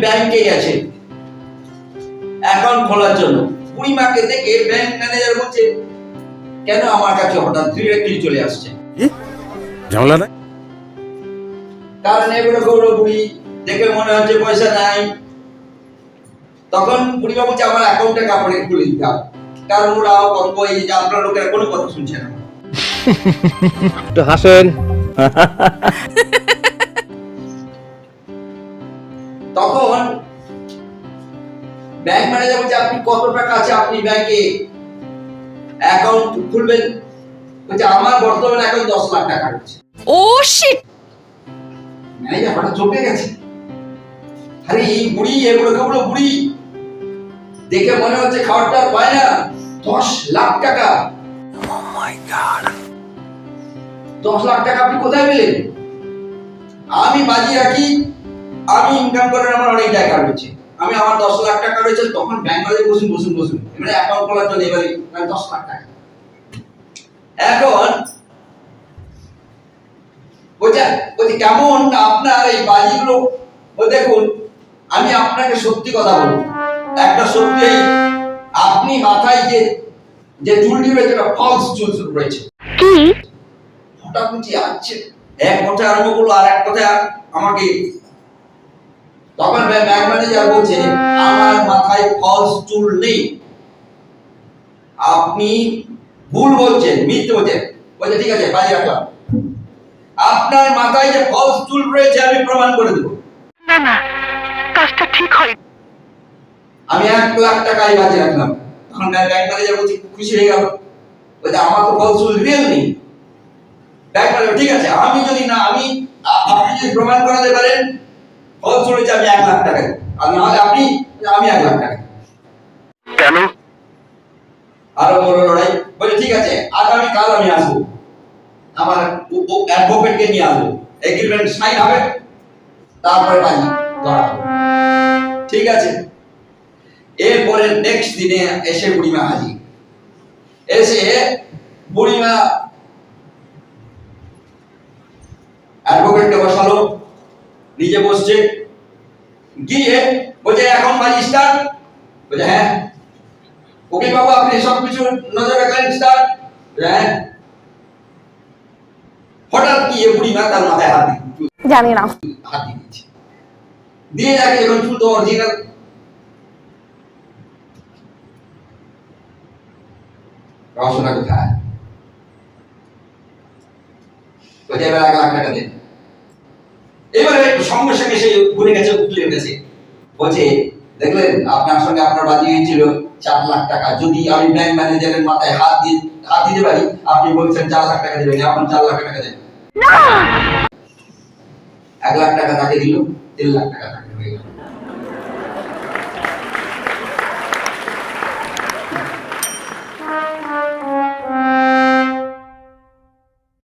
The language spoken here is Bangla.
ব্যাংকে গেছে অ্যাকাউন্ট খোলার জন্য। বুড়িমাকে দেখে ব্যাংক ম্যানেজার বলছে কেন আমার কাছে হঠাৎ ডিরেক্টলি চলে আসছে? ঝামেলা না কারণ এগুলো গৌরব বুড়ি দেখে মনে হচ্ছে পয়সা নাই। তখন বুড়িমা বলছে আমার অ্যাকাউন্টে কাপড়ে খুলে দিতে হবে। কারণ ওরা কত এই যে আপনার লোকেরা কোনো কথা শুনছে না। একটু হাসেন। তখন ব্যাংক ম্যানেজার বলছে আপনি কত টাকা আছে? আপনি ব্যাংকে অ্যাকাউন্ট খুলবেন? বলছে আমার বর্তমানে অ্যাকাউন্ট দশ লাখ টাকা রয়েছে। Oh shit! ম্যানেজার হঠাৎ চমকে গেছে। আরে এই বুড়ি এগুলো কেবল বুড়ি! দেখে মনে হচ্ছে খাবারটা পায় না। দশ লাখ টাকা। দশ লাখ টাকা আপনি কোথায় পেলেন? আমি বাজি রাখি। আমি ইনকাম করার আমার অনেক জায়গা রয়েছে। আমি আমার দশ লাখ টাকা রয়েছে তখন ব্যাংকে বসুন বসুন বসুন। এবারে অ্যাকাউন্ট খোলার জন্য এবারে মানে দশ লাখ টাকা। এখন বলছে বলছে কেমন আপনার এই বাজিগুলো? ও দেখুন আমি আপনাকে সত্যি কথা বলব। একটা সত্যি আপনি মাথায় যে যে চুলটি রয়েছে একটা ফলস চুল রয়েছে। কি? হঠাৎ বলছি আচ্ছা এক কথা আরম্ভ করল আর এক কথা আমাকে তখন ব্যাংক ম্যানেজার বলছে আমার মাথায় ফলস চুল নেই। আপনি ভুল বলছেন মিথ্যে বলছেন। বলছে ঠিক আছে বাজি রাখলাম আপনার মাথায় যে ফলস চুল রয়েছে আমি প্রমাণ করে দেবো। না না কাজটা ঠিক হয়। আমি এক লাখ টাকাই বাজি রাখলাম। তখন ব্যাংক ম্যানেজার বলছে খুশি হয়ে গেল। বলছে আমার তো ফলস চুল রিয়েল নেই। ব্যাংক ম্যানেজার ঠিক আছে আমি যদি না আমি আপনি যদি প্রমাণ করাতে পারেন ফলস চুল হচ্ছে আমি এক লাখ টাকা। আর নাহলে আপনি আমি এক লাখ টাকা কেন? আরও বড় লড়াই। বলে ঠিক আছে আগামী কাল আমি আসব। আমার অ্যাডভোকেটকে নিয়ে আসব। এগ্রিমেন্ট সাইন হবে তারপরে বাজি ধরা ঠিক আছে। এরপরে নেক্সট দিনে এসে বুড়িমা হাজির। এসে বুড়িমা অ্যাডভোকেটকে বসালো। নিজে বসছে গিয়ে বলছে এখন বাজি স্টার্ট বলছে হ্যাঁ ওকে বাবু আপনি সব কিছু নজর রাখলেন স্টার্ট হ্যাঁ হঠাৎ কি এ বুড়ি মা তার মাথায় হাত দিয়ে জানি না হাত দিয়ে দিচ্ছে দিয়ে যাকে যখন চুল তো অরিজিনাল রসনা কোথায় বলছে এবার এক লাখ টাকা দেন এবারে সঙ্গে সঙ্গে সে ঘুরে গেছে উঠলে গেছে বলছে দেখলেন আপনার সঙ্গে আপনার বাজি হয়েছিল চার লাখ টাকা। যদি আমি ব্যাংক ম্যানেজারের মাথায় হাত দিয়ে হাত দিতে পারি আপনি বলছেন চার লাখ টাকা দেবেন। এখন চার লাখ টাকা দেবেন এক লাখ টাকা তাকে দিল তিন লাখ টাকা তাকে হয়ে গেল।